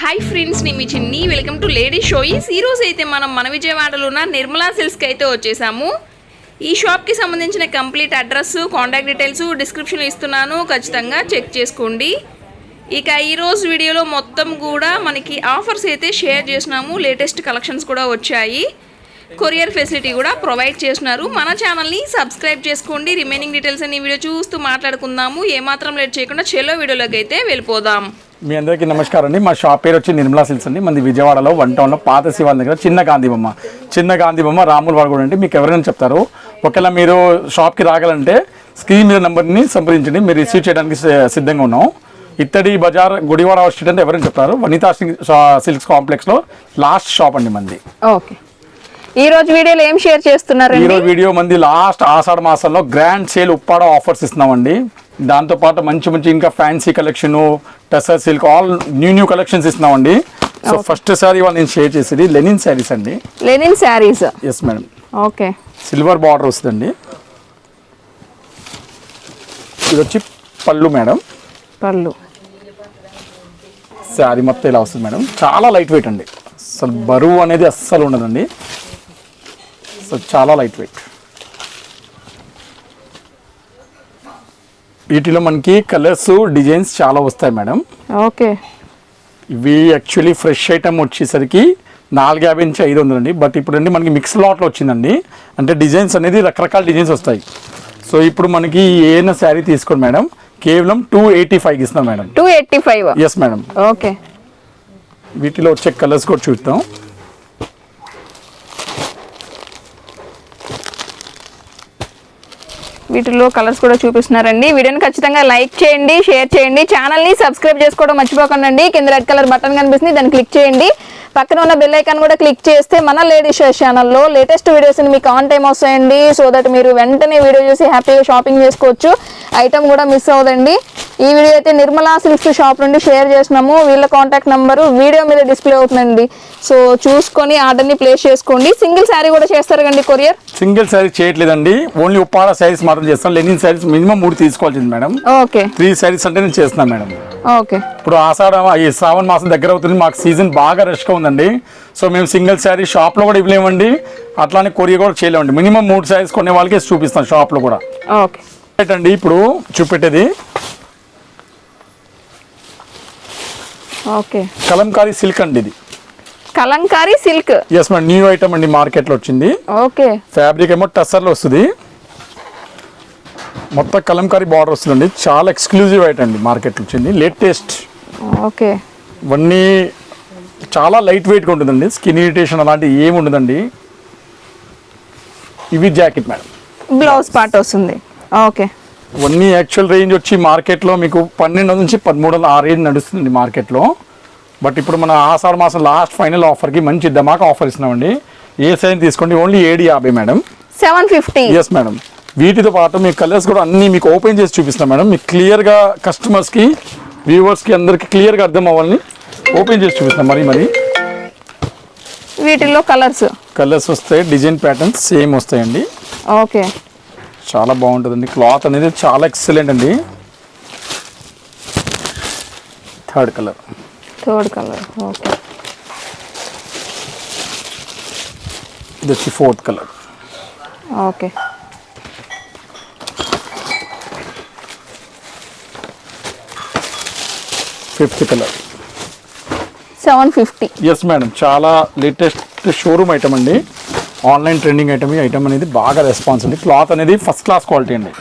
Hi friends నేను మీ చిన్ని. Welcome to lady షోయిస్ ఈ అయితే మనం మన విజయవాడలో ఉన్న నిర్మలా సిల్స్కి అయితే వచ్చేసాము. ఈ షాప్కి సంబంధించిన కంప్లీట్ అడ్రస్ కాంటాక్ట్ డీటెయిల్స్ డిస్క్రిప్షన్లో ఇస్తున్నాను. ఖచ్చితంగా చెక్ చేసుకోండి. ఇక ఈరోజు వీడియోలో మొత్తం కూడా మనకి ఆఫర్స్ అయితే షేర్ చేసినాము. లేటెస్ట్ కలెక్షన్స్ కూడా వచ్చాయి. కొరియర్ ఫెసిలిటీ కూడా ప్రొవైడ్ చేస్తున్నారు మన ఛానల్ని సబ్స్క్రైబ్ చేసుకోండి. రిమైనింగ్ డీటెయిల్స్ అన్ని వీడియో చూస్తూ మాట్లాడుకుందాము. ఏమాత్రం లేట్ చేయకుండా చెలో వీడియోలోకి అయితే వెళ్ళిపోదాం. మీ అందరికీ నమస్కారం అండి. మా షాప్ పేరు వచ్చి నిర్మలా సిల్స్ అండి. మంది విజయవాడలో వన్ టౌన్లో పాత శివాల దగ్గర చిన్న గాంధీ బొమ్మ చిన్న గాంధీ బొమ్మ రాముల వాడు కూడా అండి. మీకు ఎవరైనా చెప్తారు. ఒకవేళ మీరు షాప్కి రాగలంటే స్క్రీన్ మీద నెంబర్ని సంప్రదించండి. మీరు రిసీవ్ చేయడానికి సిద్ధంగా ఉన్నాం. ఇత్తడి బజార్ గుడివాడ స్ట్రీట్ అంటే ఎవరైనా చెప్తారు. వనితా సిల్క్స్ కాంప్లెక్స్లో లాస్ట్ షాప్ అండి మంది. ఓకే. ఈ రోజు వీడియోలో ఏం షేర్ చేస్తున్నారండి? ఈరోజు వీడియో మంది లాస్ట్ ఆషాఢ మాసంలో గ్రాండ్ సేల్ ఉప్పాడ ఆఫర్స్ ఇస్తున్నామండి. దాంతో పాటు మంచి మంచి ఇంకా fancy collection tussar silk all new new collections ఇస్తున్నామండి. సో ఫస్ట్ సారీ వాళ్ళు నేను షేర్ చేసేది లెనిన్ శారీస్ అండి. Linen saris yes madam okay silver border వస్తుందండి. ఇది వచ్చి పళ్ళు మేడం పళ్ళు. శారీ మొత్తం ఇలా వస్తుంది మేడం చాలా లైట్ వెయిట్ అండి. అసలు బరువు అనేది అస్సలు ఉండదండి. సో చాలా లైట్ వెయిట్ వీటిలో మనకి కలర్స్ డిజైన్స్ చాలా వస్తాయి మేడం. ఓకే. ఇవి యాక్చువల్లీ ఫ్రెష్ ఐటమ్ వచ్చేసరికి నాలుగు యాభై నుంచి ఐదు వందలు అండి. బట్ ఇప్పుడు అండి మనకి మిక్స్ లాట్లో వచ్చిందండి. అంటే డిజైన్స్ అనేది రకరకాల డిజైన్స్ వస్తాయి. సో ఇప్పుడు మనకి ఏదైనా శారీ తీసుకోండి మేడం. కేవలం టూ ఎయిటీ ఫైవ్కి ఇస్తాం madam. Two eighty five. Yes madam okay. వీటిలో వచ్చే కలర్స్ కూడా చూద్దాం. వీటిలో కలర్స్ కూడా చూపిస్తున్నారండి. వీడియోని ఖచ్చితంగా లైక్ చేయండి షేర్ చేయండి. ఛానల్ని సబ్స్క్రైబ్ చేసుకోవడం మర్చిపోకండి. కింద రెడ్ కలర్ బటన్ కనిపిస్తుంది దాన్ని క్లిక్ చేయండి. పక్కన ఉన్న బెల్ ఐకాన్ కూడా క్లిక్ చేస్తే మన లేడీస్ ఛానల్లో లేటెస్ట్ వీడియోస్ని మీకు ఆన్ టైం వస్తాయండి. సో దట్ మీరు వెంటనే వీడియో చూసి హ్యాపీగా షాపింగ్ చేసుకోవచ్చు. ఐటమ్ కూడా మిస్ అవ్వదండి. ఈ వీడియో అయితే నిర్మలా సిల్క్స్ షాప్ నుండి షేర్ చేసినాము వీళ్ళ కాంటాక్ట్ నెంబరు వీడియో మీద డిస్ప్లే అవుతుందండి. సో చూసుకొని ఆర్డర్ని ప్లేస్ చేసుకోండి. సింగిల్ శారీ కూడా చేస్తారు కండి కొరియర్? సింగిల్ శారీ చేయట్లేదండి. ఓన్లీ ఉప్పాడ శారీస్ మాత్రం చేస్తాం. లెనిన్ శారీస్ మినిమం మూడు తీసుకోవాల్సింది మేడం. ఓకే. త్రీ శారీస్ అంటే నేను చేస్తున్నాను మేడం. ఓకే. ఇప్పుడు ఆషాఢ ఈ శ్రావణ మాసం దగ్గర అవుతుంది. మాకు సీజన్ బాగా రష్గా ఉందండి. సో మేము సింగిల్ శారీ షాప్లో కూడా ఇవ్వలేమండి. అట్లానే కొరియర్ కూడా చేయలేమండి. మినిమం మూడు శారీస్ కొనే వాళ్ళకి చూపిస్తాం షాప్లో కూడా. ఓకే. అండి ఇప్పుడు చూపెట్టేది? ఓకే. కలంకారీ సిల్క్ అండి ఇది. Kalamkari silk? Yes madam new item అండి మార్కెట్లో వచ్చింది. ఓకే. ఫ్యాబ్రిక్ ఏమో టస్సర్లో వస్తుంది. మొత్తం కలంకారీ బార్డర్ వస్తుందండి. చాలా ఎక్స్క్లూజివ్ ఐటమ్ అండి మార్కెట్లో వచ్చింది. Latest okay. ఇవన్నీ చాలా లైట్ వెయిట్గా ఉంటుందండి. స్కిన్ ఇరిటేషన్ అలాంటివి ఏమి ఉండదండి. ఇవి జాకెట్ మేడం బ్లౌజ్ పార్ట్ వస్తుంది. ఓకే. ఇవన్నీ యాక్చువల్ రేంజ్ వచ్చి మార్కెట్లో మీకు పన్నెండు నుంచి పదమూడు వందల ఆ రేంజ్ నడుస్తుంది మార్కెట్లో బట్ ఇప్పుడు మన ఆషాఢ మాసం లాస్ట్ ఫైనల్ ఆఫర్కి మంచి ధమాకా ఆఫర్ ఇస్తున్నామండి. ఏ సైజ్ తీసుకోండి? ఓన్లీ ఏడు యాభై madam. Seven fifty yes madam వీటితో పాటు మీ కలర్స్ కూడా అన్నీ మీకు ఓపెన్ చేసి చూపిస్తాం మేడం మీకు క్లియర్గా కస్టమర్స్కి వ్యూవర్స్కి అందరికి క్లియర్గా అర్థం అవ్వాలని ఓపెన్ చేసి చూపిస్తాం మరి మరి. వీటిల్లో కలర్స్ కలర్స్ వస్తాయి డిజైన్ ప్యాటర్న్స్ సేమ్ వస్తాయండి. ఓకే చాలా బాగుంటుందండి. క్లాత్ అనేది చాలా ఎక్సలెంట్ అండి. Third colour. Third colour. Okay. ఇది వచ్చి fourth colour. Okay. Fifth colour. Seven fifty. Yes madam చాలా లేటెస్ట్ షోరూమ్ ఐటమ్ అండి. ఆన్లైన్ ట్రెండింగ్ ఐటమ్ ఈ ఐటమ్ అనేది బాగా రెస్పాన్స్ ఉంది. క్లాత్ అనేది ఫస్ట్ క్లాస్ క్వాలిటీ అండి.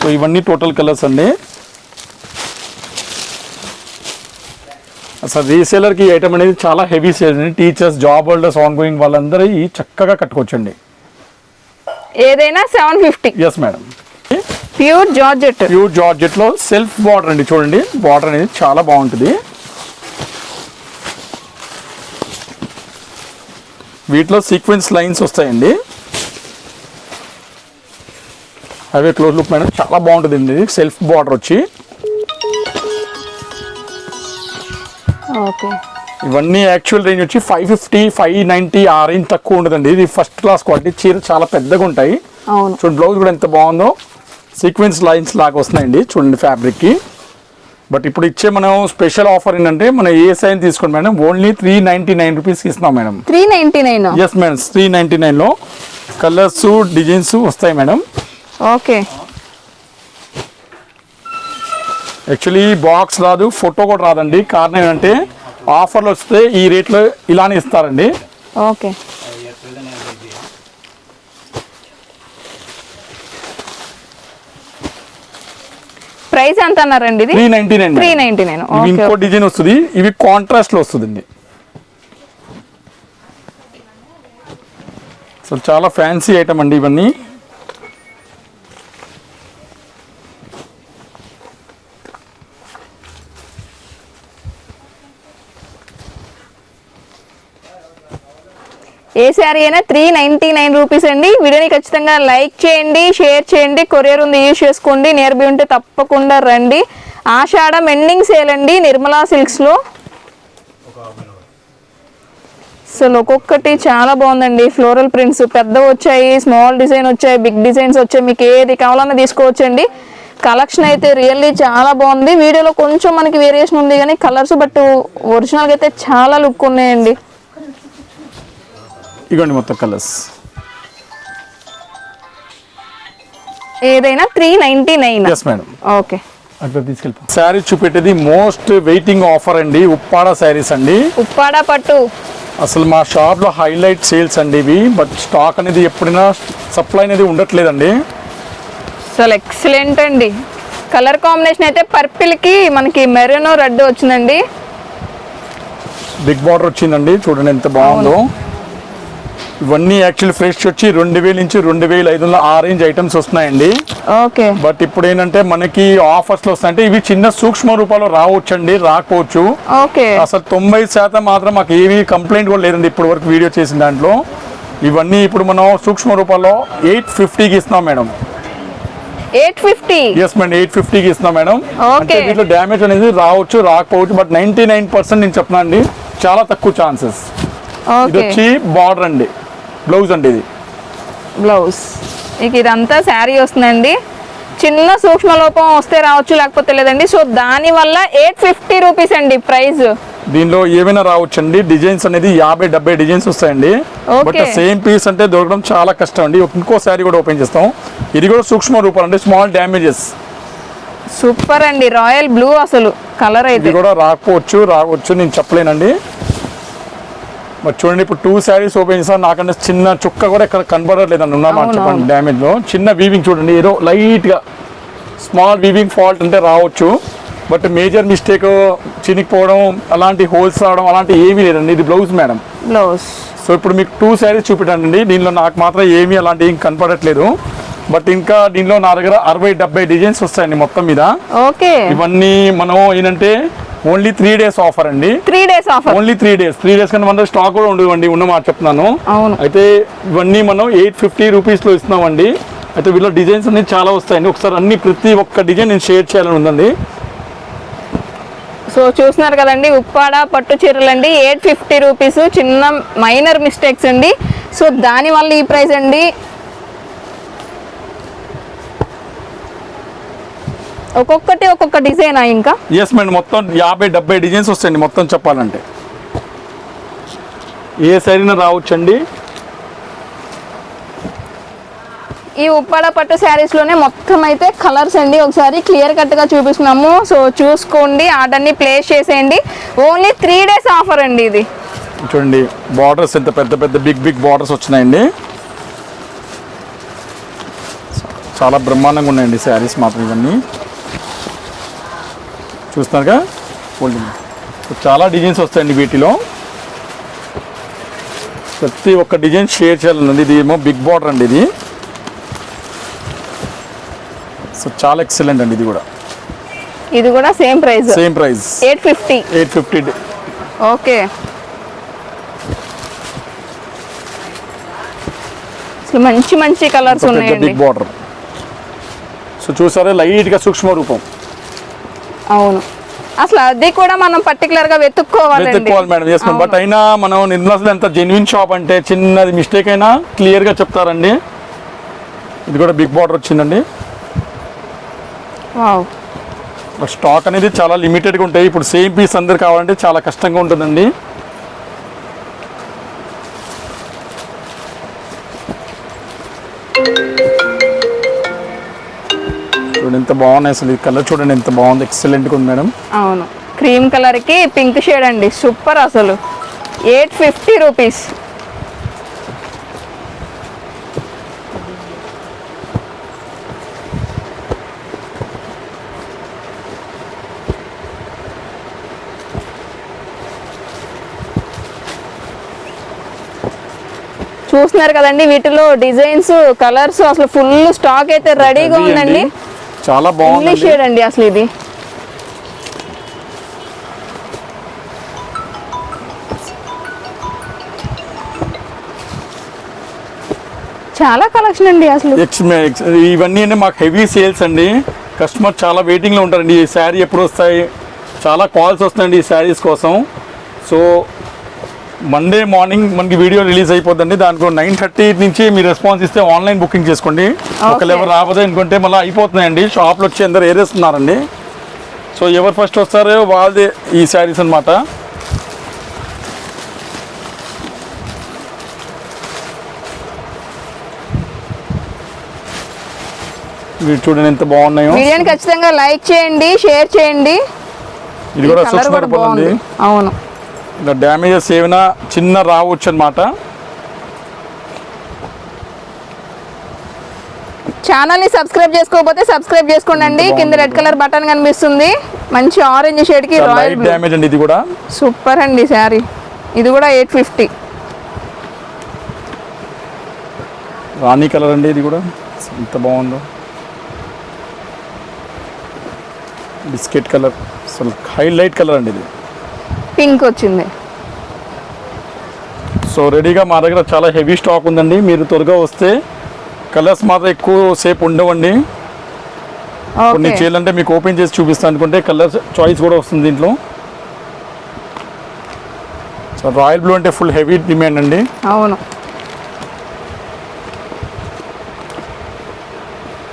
సో ఇవన్నీ టోటల్ కలర్స్ అండి. అసలు రీసేలర్కి ఈ ఐటమ్ అనేది చాలా హెవీ సేల్ అండి. Teachers job holders on going వాళ్ళందరూ చక్కగా కట్టుకోవచ్చండి. ఏదైనా seven fifty yes madam pure georgette. Pure జార్జెట్లో self border అండి చూడండి. బార్డర్ అనేది చాలా బాగుంటుంది. వీటిలో సీక్వెన్స్ లైన్స్ వస్తాయండి. అవే క్లోజ్ లుక్ మేడం చాలా బాగుంటుంది అండి. సెల్ఫ్ బార్డర్ వచ్చి. ఓకే. ఇవన్నీ యాక్చువల్ రేంజ్ వచ్చి ఫైవ్ ఫిఫ్టీ ఫైవ్ నైంటీ ఆ రేంజ్ తక్కువ ఉండదండి. ఇది ఫస్ట్ క్లాస్ క్వాలిటీ. చీర చాలా పెద్దగా ఉంటాయి. అవును. చూడండి బ్లౌజ్ కూడా ఎంత బాగుందో. సీక్వెన్స్ లైన్స్ లాగా వస్తున్నాయండి చూడండి ఫ్యాబ్రిక్కి బట్ ఇప్పుడు ఇచ్చే మనం స్పెషల్ ఆఫర్ ఏంటంటే మనం ఏ సైన్ తీసుకోండి madam. Only three ninety nine రూపీస్కి ఇస్తున్నాం madam. Three ninety nine yes madam three ninety నైన్లో కలర్స్ డిజైన్స్ వస్తాయి మేడం. ఓకే. యాక్చువల్లీ బాక్స్ రాదు ఫోటో కూడా రాదండి. కారణం ఏంటంటే ఆఫర్లు వస్తే ఈ రేట్లో ఇలానే ఇస్తారండి. ఓకే. ప్రైస్ ఎంత అన్నారండి ఇది? Three ninety nine three ninety nine. ఇంకో డిజైన్ వస్తుంది. ఇవి కాంట్రాస్ట్లో వస్తుందండి. సో చాలా ఫ్యాన్సీ ఐటమ్ అండి ఇవన్నీ. ఏ శారీ అయినా త్రీ నైన్టీ నైన్ రూపీస్ అండి. వీడియోని ఖచ్చితంగా లైక్ చేయండి షేర్ చేయండి కొరియర్ ఉంది యూజ్ చేసుకోండి నియర్ బై ఉంటే తప్పకుండా రండి. ఆషాఢం ఎండింగ్ సేల్ అండి నిర్మలా సిల్క్స్లో అసలు ఒక్కొక్కటి చాలా బాగుందండి. ఫ్లోరల్ ప్రింట్స్ పెద్ద వచ్చాయి స్మాల్ డిజైన్ వచ్చాయి బిగ్ డిజైన్స్ వచ్చాయి. మీకు ఏది కావాలన్నా తీసుకోవచ్చండి. కలెక్షన్ అయితే రియల్లీ చాలా బాగుంది. వీడియోలో కొంచెం మనకి వేరియేషన్ ఉంది కానీ కలర్స్ బట్ ఒరిజినల్గా అయితే చాలా లుక్ ఉన్నాయండి. ఇగోండి మొత్తం కలర్స్. ఏదైనా three ninety nine yes madam okay అట్లా శారీ చూపెట్టేది మోస్ట్ వెయిటింగ్ ఆఫర్ అండి. ఉప్పాడ శారీస్ అండి. ఉప్పాడ పట్టు. అసలు మా షాప్లో హైలైట్ సేల్స్ అండి ఇవి. బట్ స్టాక్ అనేది ఎప్పుడైనా సప్లై అనేది ఉండట్లేదండి. అసలు ఎక్సలెంట్ అండి. కలర్ కాంబినేషన్ అయితే పర్పిల్కి మనకి మెరూన్ రెడ్ వచ్చిందండి. బిగ్ బార్డర్ వచ్చిందండి. చూడండి ఎంత బాగుందో. ఇవన్నీ యాక్చువల్లీ ఫ్రెష్ వచ్చి రెండు వేల నుంచి రెండు వేల ఐదు వందల ఆ రేంజ్ ఐటమ్స్ వస్తున్నాయండి. ఓకే. బట్ ఇప్పుడు ఏంటంటే మనకి ఆఫర్స్లో వస్తాయంటే ఇవి చిన్న సూక్ష్మ రూపాల్లో రావచ్చండి రాకపోవచ్చు. ఓకే. అసలు తొంభై శాతం మాత్రం మాకు ఏమీ కంప్లైంట్ కూడా లేదండి ఇప్పటి వరకు వీడియో చేసిన దాంట్లో. ఇవన్నీ ఇప్పుడు మనం సూక్ష్మ రూపాల్లో ఎయిట్ ఫిఫ్టీకి ఇస్తున్నాం madam. Eight fifty? Yes madam eight ఫిఫ్టీకి ఇస్తున్నాం మేడం. అంటే దీంట్లో డ్యామేజ్ అనేది రావచ్చు రాకపోవచ్చు బట్ నైన్టీ నైన్ పర్సెంట్ నేను అండి చాలా తక్కువ ఛాన్సెస్ ఇది వచ్చి బార్డర్ అండి. బ్లౌజ్ అండి ఇది. బ్లౌజ్. ఇక ఇదంతా శారీ వస్తుందండి. చిన్న సూక్ష్మ లోపం వస్తే రావచ్చు లేకపోతే లేదండి. సో దాని వల్ల ఎయిట్ ఫిఫ్టీ రూపీస్ అండి ప్రైస్ దీనిలో ఏమైనా రావచ్చండి? డిజైన్స్ అనేది యాభై డెబ్బై డిజైన్స్ వస్తాయండి. బట్ సేమ్ పీస్ అంటే దొరకడం చాలా కష్టం అండి. ఇంకో శారీ కూడా ఓపెన్ చేస్తాం. ఇది కూడా సూక్ష్మ రూపాలు అంటే స్మాల్ డ్యామేజెస్ సూపర్ అండి. రాయల్ బ్లూ అసలు. కలర్ ఇది అయితే. కూడా రాకపోవచ్చు రావచ్చు నేను చెప్పలేనండి. మరి చూడండి ఇప్పుడు టూ శారీస్ ఓపెన్ చేస్తాను నాకంటే చిన్న చుక్క కూడా ఇక్కడ కనబడట్లేదండి ఉన్నామా అవును, చెప్పండి అవును. డ్యామేజ్లో. చిన్న వీవింగ్ చూడండి ఏదో లైట్గా స్మాల్ వీవింగ్ ఫాల్ట్ అంటే రావచ్చు. బట్ మేజర్ మిస్టేక్ చినిగిపోవడం అలాంటి హోల్స్ రావడం అలాంటి ఏమీ లేదండి. ఇది బ్లౌజ్ మేడం బ్లౌజ్ సో ఇప్పుడు మీకు టూ శారీస్ చూపెట్టానండి దీనిలో నాకు మాత్రం ఏమీ అలాంటి ఏం కనపడట్లేదు. బట్ ఇంకా దీనిలో నా దగ్గర అరవై డెబ్బై డిజైన్స్ వస్తాయండి మొత్తం మీద. ఓకే. ఇవన్నీ మనం ఏంటంటే ఓన్లీ త్రీ డేస్ ఆఫర్ అండి. Three days offer. Only three days. Three days కన్నా మన స్టాక్ కూడా ఉండవండి ఉన్న మాట చెప్తున్నాను. అవును. అయితే ఇవన్నీ మనం ఎయిట్ ఫిఫ్టీ రూపీస్లో ఇస్తున్నామండి. అయితే వీళ్ళ డిజైన్స్ అన్ని చాలా వస్తాయండి. ఒకసారి అన్ని ప్రతి ఒక్క డిజైన్ నేను షేర్ చేయాలని ఉందండి. సో చూస్తున్నారు కదండి ఉప్పాడ పట్టు చీరలు అండి ఎయిట్ ఫిఫ్టీ రూపీస్ చిన్న మైనర్ మిస్టేక్స్ అండి. సో దాని వల్ల ఈ ప్రైస్ అండి. ఒక్కొక్కటి ఒక్కొక్క డిజైనా ఇంకా? ఎస్ మేడం మొత్తం యాభై డెబ్బై డిజైన్స్ వస్తాయండి మొత్తం చెప్పాలంటే. ఏ సైజున రావచ్చండి? ఈ ఉప్పాడ పట్టు శారీస్లోనే మొత్తం అయితే కలర్స్ అండి. ఒకసారి క్లియర్ కట్గా చూపిస్తున్నాము. సో చూసుకోండి. ఆర్డర్ని ప్లేస్ చేసేయండి. ఓన్లీ త్రీ డేస్ ఆఫర్ అండి ఇది. చూడండి బార్డర్స్ ఎంత పెద్ద పెద్ద బిగ్ బిగ్ బార్డర్స్ వచ్చినాయండి. చాలా బ్రహ్మాండంగా ఉన్నాయండి శారీస్ మాత్రం ఇవన్నీ. చూస్తున్నారుగా ఫోల్డింగ్ చాలా డిజైన్స్ వస్తాయండి వీటిలో. ప్రతి ఒక్క డిజైన్ షేర్ చేయాలండి ఇది ఏమో బిగ్ బార్డర్ అండి ఇది. సో చాలా ఎక్సలెంట్ అండి ఇది కూడా. ఇది కూడా same price same price eight fifty eight fifty okay అసలు మంచి మంచి కలర్స్ పెద్ద ఉన్నాయండి. బిగ్ బార్డర్ సో చూసారా? లైట్గా సూక్ష్మ రూపం అవును. అసలు అది కూడా మనం పర్టికులర్గా వెతుక్కోవాలి మేడం చేసుకోండి బట్ అయినా మనం నిర్మలాసులు ఎంత జెన్యున్ షాప్ అంటే చిన్నది మిస్టేక్ అయినా క్లియర్గా చెప్తారండి. ఇది కూడా బిగ్ బార్డర్ వచ్చిందండి. స్టాక్ అనేది చాలా లిమిటెడ్గా ఉంటాయి. ఇప్పుడు సేమ్ పీస్ అందరు కావాలంటే చాలా కష్టంగా ఉంటుందండి. ఎంత బాగున్నాయి అసలు ఈ కలర్ చూడండి ఎంత బాగుంది. ఎక్సలెంట్గా ఉంది మేడం. అవును. క్రీమ్ కలర్కి పింక్ షేడ్ అండి. సూపర్ అసలు. ఎయిట్ ఫిఫ్టీ రూపీస్ చూస్తున్నారు కదండి వీటిలో డిజైన్స్ కలర్స్ అసలు ఫుల్ స్టాక్ అయితే రెడీగా ఉందండి. చాలా బాగుంది షేడ్ అండి అసలు ఇది. చాలా కలెక్షన్ అండి అసలు. ఇవన్నీ అంటే మాకు హెవీ సేల్స్ అండి. కస్టమర్ చాలా వెయిటింగ్లో ఉంటారండి. ఈ శారీ ఎప్పుడు వస్తాయి? చాలా కాల్స్ వస్తాయండి ఈ శారీస్ కోసం. సో మండే మార్నింగ్ మనకి వీడియో రిలీజ్ అయిపోద్దండి. దానికి నైన్ థర్టీ నుంచి మీరు రెస్పాన్స్ ఇస్తే ఆన్లైన్ బుకింగ్ చేసుకోండి. ఒకళ్ళు ఎవరు రాబోదే అనుకుంటే మళ్ళీ అయిపోతున్నాయండి. షాప్లో వచ్చి అందరు ఏరేస్తున్నారండి. సో ఎవరు ఫస్ట్ వస్తారో వాళ్ళదే ఈ శారీస్ అన్నమాట. వీడు చూడండి ఎంత బాగున్నాయో. వీడియోని ఖచ్చితంగా లైక్ చేయండి షేర్ చేయండి. ఇది కూడా సూక్ష్మ అవును. డ్యామేజెస్ ఏమైనా చిన్న రావచ్చు అనమాట ఛానల్ని సబ్స్క్రైబ్ చేసుకోకపోతే సబ్స్క్రైబ్ చేసుకోండి కింద రెడ్ కలర్ బటన్ కనిపిస్తుంది. మంచి ఆరెంజ్ షేడ్కి రాయల్ డ్యామేజ్ అండి ఇది కూడా? సూపర్ అండి శారీ. ఇది కూడా ఎయిట్ ఫిఫ్టీ. రాణి కలర్ అండి ఇది కూడా. ఎంత బాగుందో. బిస్కెట్ కలర్ అసలు హైలైట్ కలర్ అండి ఇది. పింక్ వచ్చింది. సో రెడీగా మా దగ్గర చాలా హెవీ స్టాక్ ఉందండి. మీరు త్వరగా వస్తే కలర్స్ మాత్రం ఎక్కువ సేపు ఉండవండి. కొన్ని చేయాలంటే మీకు ఓపెన్ చేసి చూపిస్తాను అనుకుంటే కలర్ చాయిస్ కూడా వస్తుంది దీంట్లో. సో రాయల్ బ్లూ అంటే ఫుల్ హెవీ డిమాండ్ అండి. అవును.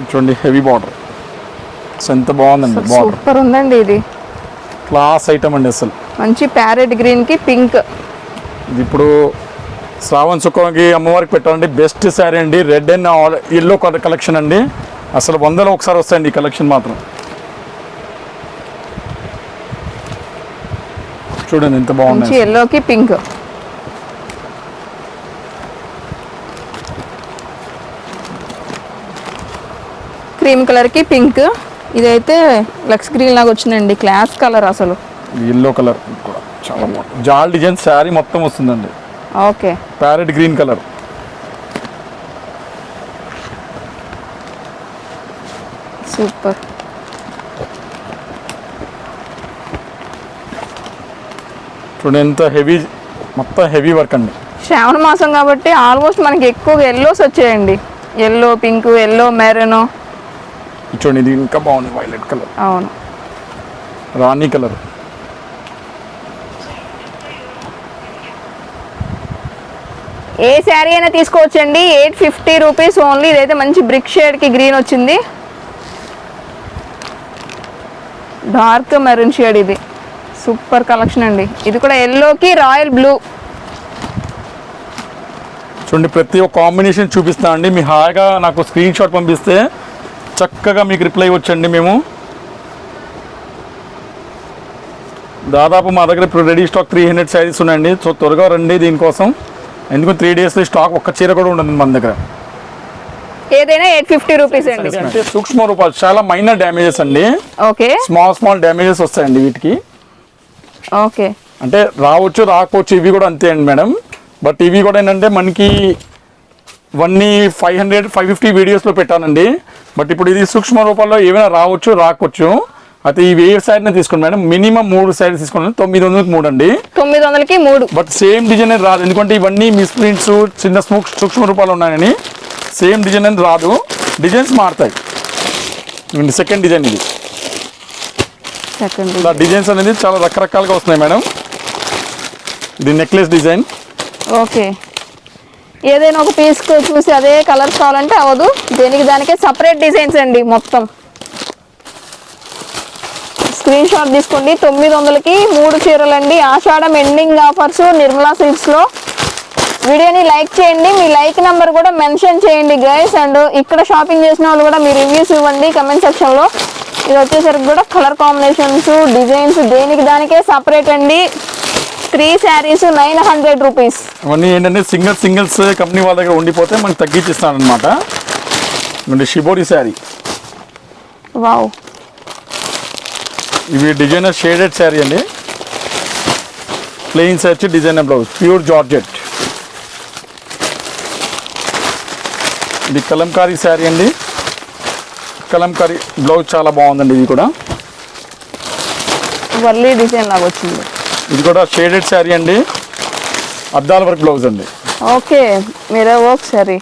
చూడండి హెవీ బార్డర్. సో ఎంత బాగుందండి బార్డర్. సూపర్ ఉందండి ఇది. క్లాస్ ఐటమ్ అండి అసలు. మంచి ప్యారెట్ గ్రీన్కి పింక్ ఇప్పుడు శ్రావణ శుక్రకి అమ్మవారికి పెట్టాలండి. బెస్ట్ శారీ అండి. Red and yellow colour collection అండి. అసలు వందలో ఒకసారి వస్తాయండి ఈ కలెక్షన్ మాత్రం. చూడండి ఎంత బాగున్నాయి ఎల్లోకి పింక్. క్రీమ్ కలర్కి పింక్. ఇదైతే లక్స్ గ్రీన్ లాగా వచ్చిందండి. క్లాస్ కలర్ అసలు. ఎల్లో కలర్ కూడా చాలా బాగుంది జాల్ డిజైన్ శారీ మొత్తం వస్తుందండి. Okay. Parrot green colour. Super. చూడండి ఎంత హెవీ మొత్తం హెవీ వర్క్ అండి. శ్రావణ మాసం కాబట్టి ఆల్మోస్ట్ మనకి ఎక్కువగా ఎల్లోస్ వచ్చాయండి. ఎల్లో పింక్ ఎల్లో మెరూన్ చూడండి ఇది ఇంకా బాగుంది వైలెట్ కలర్ అవును. రాణి కలర్. ఏ శారీ అయినా తీసుకోవచ్చండి. Eight fifty rupees only. ఇదైతే మంచి బ్రిక్ షేడ్కి గ్రీన్ వచ్చింది. డార్క్ మెరూన్ షేడ్ ఇది. సూపర్ కలెక్షన్ అండి. ఇది కూడా ఎల్లోకి రాయల్ బ్లూ. చూడండి ప్రతి ఒక్క కాంబినేషన్ చూపిస్తా అండి. మీ హాయిగా నాకు స్క్రీన్ షాట్ పంపిస్తే చక్కగా మీకు రిప్లై వచ్చండి మేము. దాదాపు మా దగ్గర ఇప్పుడు ready stock three hundred saris ఉన్నాయండి. సో త్వరగా రండి దీనికోసం. ఎందుకు త్రీ డేస్లో స్టాక్ ఒక్క చీర కూడా ఉండదు మన దగ్గర? ఏదైనా ఎయిట్ ఫిఫ్టీ రూపీస్ అండి. అంటే సూక్ష్మ రూపాలు చాలా మైనర్ డ్యామేజెస్ అండి. ఓకే. స్మాల్ స్మాల్ డ్యామేజెస్ వస్తాయండి వీటికి. ఓకే. అంటే రావచ్చు రాకపోవచ్చు ఇవి కూడా అంతే అండి మేడం. బట్ ఇవి కూడా ఏంటంటే మనకి వన్నీ ఫైవ్ హండ్రెడ్ ఫైవ్ ఫిఫ్టీ వీడియోస్లో పెట్టానండి. బట్ ఇప్పుడు ఇది సూక్ష్మ రూపాల్లో ఏమైనా రావచ్చు రాకపోవచ్చు. అయితే ఈ ఏ సైడ్నే తీసుకోండి మేడం. మినిమం మూడు సైడ్ తీసుకోండి. తొమ్మిది వందలకి మూడు అండి. తొమ్మిది వందలకి మూడు. బట్ సేమ్ డిజైన్ రాదు. ఎందుకంటే ఇవన్నీ మిస్ ప్రింట్స్ చిన్న సూక్ష్మ రూపాలు ఉన్నాయని సేమ్ డిజైన్ అనేది రాదు. డిజైన్స్ మారుతాయి. సెకండ్ డిజైన్ ఇది. డిజైన్స్ అనేది చాలా రకరకాలుగా వస్తున్నాయి మేడం. ఇది నెక్లెస్ డిజైన్. ఓకే. ఏదైనా ఒక పీస్ చూసి అదే కలర్స్ కావాలంటే అవ్వదు. దేనికి దానికే సపరేట్ డిజైన్స్ అండి మొత్తం. స్క్రీన్ షాట్ తీసుకోండి. తొమ్మిది వందలకి మూడు చీరలు అండి ఆషాఢం ఎండింగ్ ఆఫర్స్ నిర్మలా సిల్క్స్లో. వీడియోని లైక్ చేయండి. మీ లైక్ నెంబర్ కూడా మెన్షన్ చేయండి గైస్ అండ్ ఇక్కడ షాపింగ్ చేసిన వాళ్ళు కూడా మీ రివ్యూస్ ఇవ్వండి కమెంట్ సెక్షన్లో. ఇది వచ్చేసరికి కూడా కలర్ కాంబినేషన్స్ డిజైన్స్ దేనికి దానికే సపరేట్ అండి. Three saris nine hundred rupees అవన్నీ ఏంటంటే సింగిల్ సింగిల్స్ కంపెనీ వాళ్ళ దగ్గర ఉండిపోతే మనకి తగ్గించిస్తాను అనమాట షిబోరి శారీ వావ్ ఇవి డిజైనర్ షేడెడ్ శారీ అండి. Plain sari designer blouse pure georgette. ఇది కలంకారీ శారీ అండి. కలంకారీ బ్లౌజ్ చాలా బాగుందండి ఇది కూడా. వర్లీ డిజైన్ లాగా వచ్చింది. ఇది కూడా షేడెడ్ శారీ అండి. అద్దాల వర్క్ బ్లౌజ్ అండి. ఓకే మీరే వర్క్ సరే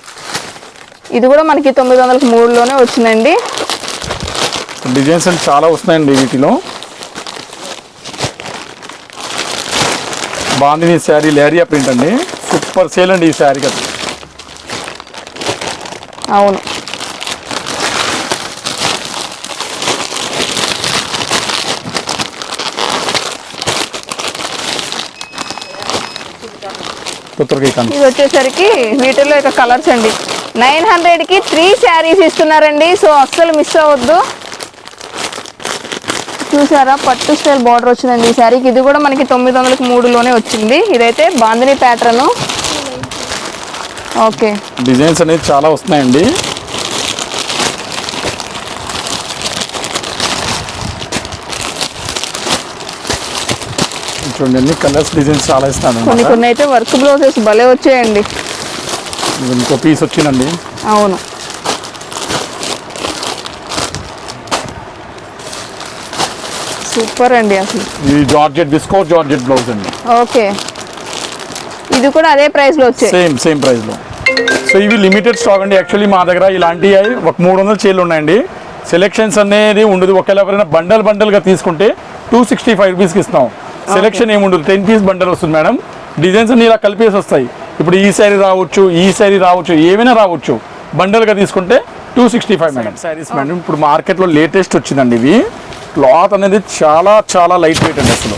ఇది కూడా మనకి తొమ్మిది వందలకి మూడులోనే వచ్చిందండి. డిజైన్స్ అండి చాలా వస్తున్నాయండి వీటిలో. బాందిని శారీ లేరియా ప్రింట్ అండి. సూపర్ సేల్ అండి ఈ శారీ కదా అవును. ఇది వచ్చేసరికి వీటిలో ఇక కలర్స్ అండి. నైన్ హండ్రెడ్కి త్రీ శారీస్ ఇస్తున్నారండి. సో అస్సలు మిస్ అవ్వద్దు. చూసారా? పట్టు స్టైల్ బార్డర్ వచ్చిందండి ఈ శారీకి. ఇది కూడా మనకి తొమ్మిది వందలకి మూడులోనే వచ్చింది. ఇదైతే బాందిని ప్యాటర్న్ ఓకే. డిజైన్స్ అనేది చాలా వస్తున్నాయండి. చూడండి అన్ని కలర్స్ డిజైన్స్ చాలా ఇస్తాను కొన్ని కొన్ని అయితే వర్క్ బ్లౌజెస్ భలే వచ్చాయండి. ఇంకో పీస్ వచ్చిందండి. అవును. సూపర్ అండి అసలు. ఇది జార్జెట్ బిస్కోట్ జార్జెట్ బ్లౌజ్ అండి. ఓకే. ఇది కూడా అదే ప్రైస్లో వచ్చాయి. సేమ్ సేమ్ ప్రైస్లో సో ఇవి లిమిటెడ్ స్టాక్ అండి. యాక్చువల్లీ మా దగ్గర ఇలాంటివి ఒక మూడు వందల చీరలు ఉన్నాయండి. సెలెక్షన్స్ అనేది ఉండదు. ఒకవేళ ఎవరైనా బండల్ బండల్గా తీసుకుంటే టూ సిక్స్టీ ఫైవ్ రూపీస్కి ఇస్తాం. సెలెక్షన్ ఏముండదు. టెన్ పీస్ బండల్ వస్తుంది మేడం. డిజైన్స్ అన్ని ఇలా కలిపేసి వస్తాయి. ఇప్పుడు ఈ శారీ రావచ్చు ఈ శారీ రావచ్చు ఏమైనా రావచ్చు. బండల్గా తీసుకుంటే two sixty five madam. Saris madam ఇప్పుడు మార్కెట్లో లేటెస్ట్ వచ్చిందండి ఇవి. క్లాత్ అనేది చాలా చాలా లైట్ వెయిట్ అండి అసలు.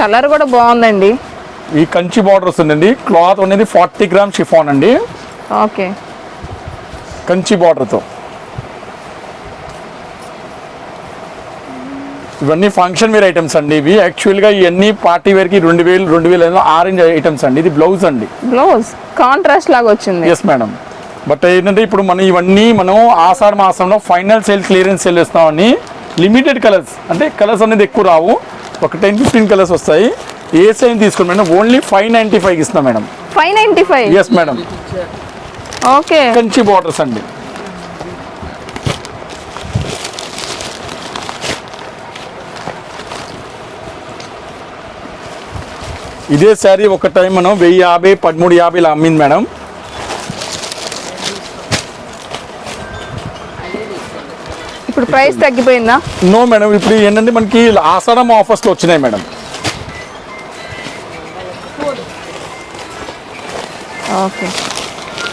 కలర్ కూడా బాగుందండి. ఈ కంచి బార్డర్ వస్తుందండి. క్లాత్ అనేది ఫార్టీ గ్రామ్ షిఫాన్ అండి. ఓకే. కంచి బార్డర్తో ఇవన్నీ ఫంక్షన్ వేర్ ఐటమ్స్ అండి ఇవి. యాక్చువల్గా ఇవన్నీ పార్టీ వేర్కి రెండు వేలు రెండు వేలు ఆరెంజ్ ఐటమ్స్ అండి. ఇది బ్లౌజ్ అండి. బ్లౌజ్ కాంట్రాస్ట్ లాగా వచ్చింది. ఎస్ మేడం బట్ ఏంటంటే ఇప్పుడు మనం ఇవన్నీ మనం ఆషాఢ మాసంలో ఫైనల్ సేల్ క్లియరెన్స్ సేల్ ఇస్తామని లిమిటెడ్ కలర్స్ అంటే కలర్స్ అనేది ఎక్కువ రావు. ఒక టెన్ ఫిఫ్టీన్ కలర్స్ వస్తాయి. ఏ సైన్ తీసుకోండి madam? Only five ninety five ఇస్తాం madam. Five ninety five yes madam okay Kanchi borders అండి. ఇదే శారీ ఒక టైం మనం వెయ్యి యాభై పదమూడు యాభై ఇలా అమ్మింది మేడం. ఇప్పుడు ప్రైస్ తగ్గిపోయిందా? నో మేడం ఇప్పుడు ఏంటంటే మనకి ఆషాఢం ఆఫర్స్లో వచ్చినాయి మేడం ఓకే.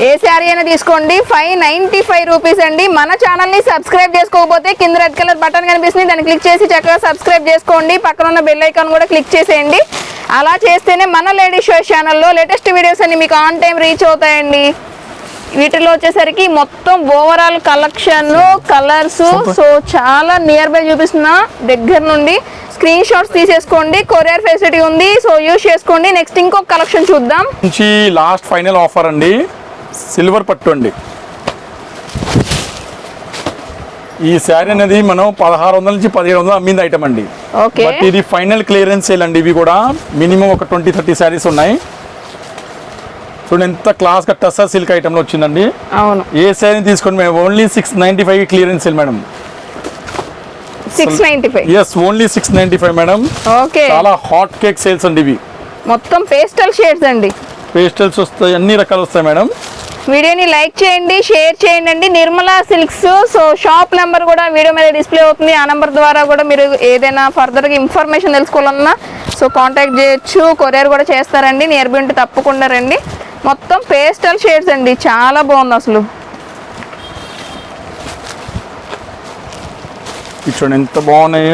ఏ శారీ అయినా తీసుకోండి. ఫైవ్ నైంటీ ఫైవ్ రూపీస్ అండి. మన ఛానల్ని సబ్స్క్రైబ్ చేసుకోకపోతే కింద రెడ్ కలర్ బటన్ కనిపిస్తుంది. దాన్ని క్లిక్ చేసి చక్కగా సబ్స్క్రైబ్ చేసుకోండి. పక్కన ఉన్న బెల్ ఐకాన్ కూడా క్లిక్ చేసేయండి. అలా చేస్తేనే మన లేడీస్ షో ఛానల్లో లేటెస్ట్ వీడియోస్ అన్ని మీకు ఆన్ టైం రీచ్ అవుతాయండి. వీటిలో వచ్చేసరికి మొత్తం ఓవరాల్ కలెక్షన్ కలర్స్ సో చాలా నియర్ బై చూపిస్తున్నా దగ్గర నుండి స్క్రీన్ షాట్స్ తీసేసుకోండి. కొరియర్ ఫెసిలిటీ ఉంది సో యూస్ చేసుకోండి. నెక్స్ట్ ఇంకొక కలెక్షన్ చూద్దాం. నుంచి లాస్ట్ ఫైనల్ ఆఫర్ అండి. సిల్వర్ పట్టు అండి. ఈ శారీ అనేది మనం పదహారు వందల నుంచి పదిహేడు వందలు అమ్మింది ఐటమ్ అండి. బట్ ఇది ఫైనల్ క్లియరెన్స్ సేల్ అండి. ఇవి కూడా మినిమం ఒక ట్వంటీ థర్టీ శారీస్ ఉన్నాయి. చూడండి ఎంత క్లాస్గా టస్సర్ సిల్క్ ఐటమ్లో వచ్చిందండి. అవును. ఏ శారీ తీసుకోండి మేము? Only six ninety five clearance madam six ninety five yes only six ninety five madam okay చాలా హాట్ కేక్ సేల్స్ అండి ఇవి. మొత్తం పేస్టల్ షేడ్స్ అండి. పేస్టల్స్ వస్తాయి అన్ని రకాలు వస్తాయి మేడం వీడియోని లైక్ చేయండి షేర్ చేయండి అండి Nirmala silks so shop number కూడా వీడియో మీద డిస్ప్లే అవుతుంది. ఆ నెంబర్ ద్వారా కూడా మీరు ఏదైనా ఫర్దర్గా ఇన్ఫర్మేషన్ తెలుసుకోవాలన్నా సో కాంటాక్ట్ చేయొచ్చు. కొరియర్ కూడా చేస్తారండి. నియర్ బై ఉంటే తప్పకుండా రండి. మొత్తం పేస్టల్ షేడ్స్ అండి చాలా బాగుంది అసలు. చూడండి ఎంత బాగున్నాయి.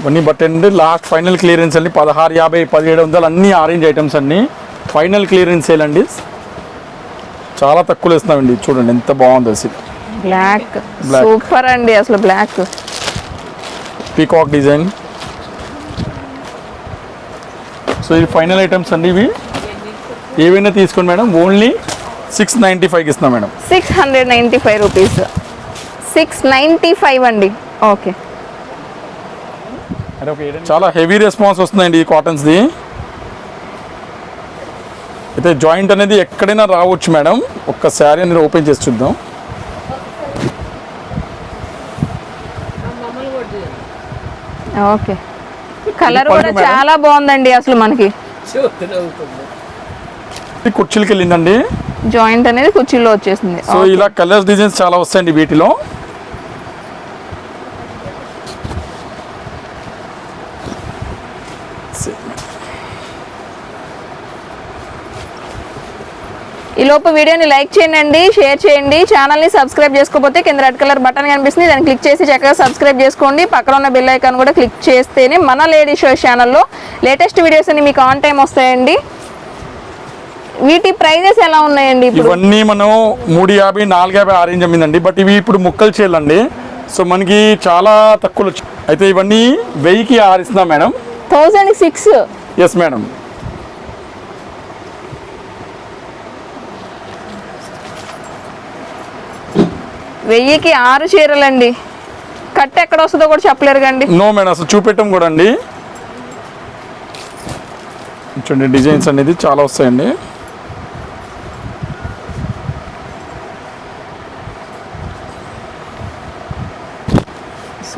ఇవన్నీ బట్ అండి లాస్ట్ ఫైనల్ క్లియరెన్స్ అండి పదహారు యాభై పదిహేడు వందలు అన్ని ఆరెంజ్ ఐటమ్స్ అన్ని ఫైనల్ క్లియరెన్స్ సేల్ అండి చాలా తక్కువలో ఇస్తున్నామండి చూడండి ఎంత బాగుంది అసలు. బ్లాక్. సూపర్ అండి అసలు బ్లాక్ పీకాక్ డిజైన్ సో ఇది ఫైనల్ ఐటమ్స్ అండి ఇవి. ఏవైనా తీసుకోండి మేడం. ఓన్లీ సిక్స్ నైంటీ ఫైవ్కి ఇస్తున్నాం madam. Six hundred ninety five rupees six ninety five అండి. ఓకే. చాలా హెవీ రెస్పాన్స్ వస్తుందండి ఈ కాటన్స్ది అయితే జాయింట్ అనేది ఎక్కడైనా రావచ్చు మేడం. ఒక్క శారీ అనేది ఓపెన్ చేసి చూద్దాం. ఓకే. కలర్ కూడా? చాలా బాగుందండి అసలు మనకి. కుర్చీలకి వెళ్ళిందండి జాయింట్ అనేది కుర్చీలో వచ్చేసింది. సో ఇలా కలర్స్ డిజైన్స్ చాలా వస్తాయండి వీటిలో. ఈ లోపు వీడియోని లైక్ చేయండి షేర్ చేయండి. ఛానల్ని సబ్స్క్రైబ్ చేసుకోకపోతే కింద రెడ్ కలర్ బటన్ కనిపిస్తుంది. దాన్ని క్లిక్ చేసి చక్కగా సబ్స్క్రైబ్ చేసుకోండి. పక్కన ఉన్న బెల్ ఐకాన్ కూడా క్లిక్ చేస్తేనే మన లేడీ షో ఛానల్లో లేటెస్ట్ వీడియోస్ అన్ని మీకు ఆన్ టైం వస్తాయండి. వీటి ప్రైజెస్ ఎలా ఉన్నాయండి ఇవన్నీ మనం మూడు యాభై నాలుగు యాభై ఆరేంజ్ అమ్మిందండి. బట్ ఇవి ఇప్పుడు ముక్కలు చేయాలండి సో మనకి చాలా తక్కువ అయితే ఇవన్నీ వెయ్యికి ఆరు ఇస్తున్నాం madam. Thousand six. Yes madam. వెయ్యికి ఆరు చీరలండి. కట్ ఎక్కడ వస్తుందో కూడా చెప్పలేరు కండి. నో మేడం అసలు చూపెట్టం కూడా అండి. చూడండి డిజైన్స్ అనేది చాలా వస్తాయండి.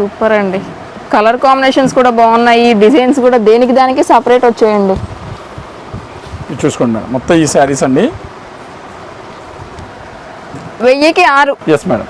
సూపర్ అండి. కలర్ కాంబినేషన్స్ కూడా బాగున్నాయి. డిజైన్స్ కూడా దేనికి దానికి సపరేట్ వచ్చాయండి. చూసుకోండి మేడం. మొత్తం ఈ శారీస్ అండి. వెయ్యికి ఆరు. Yes madam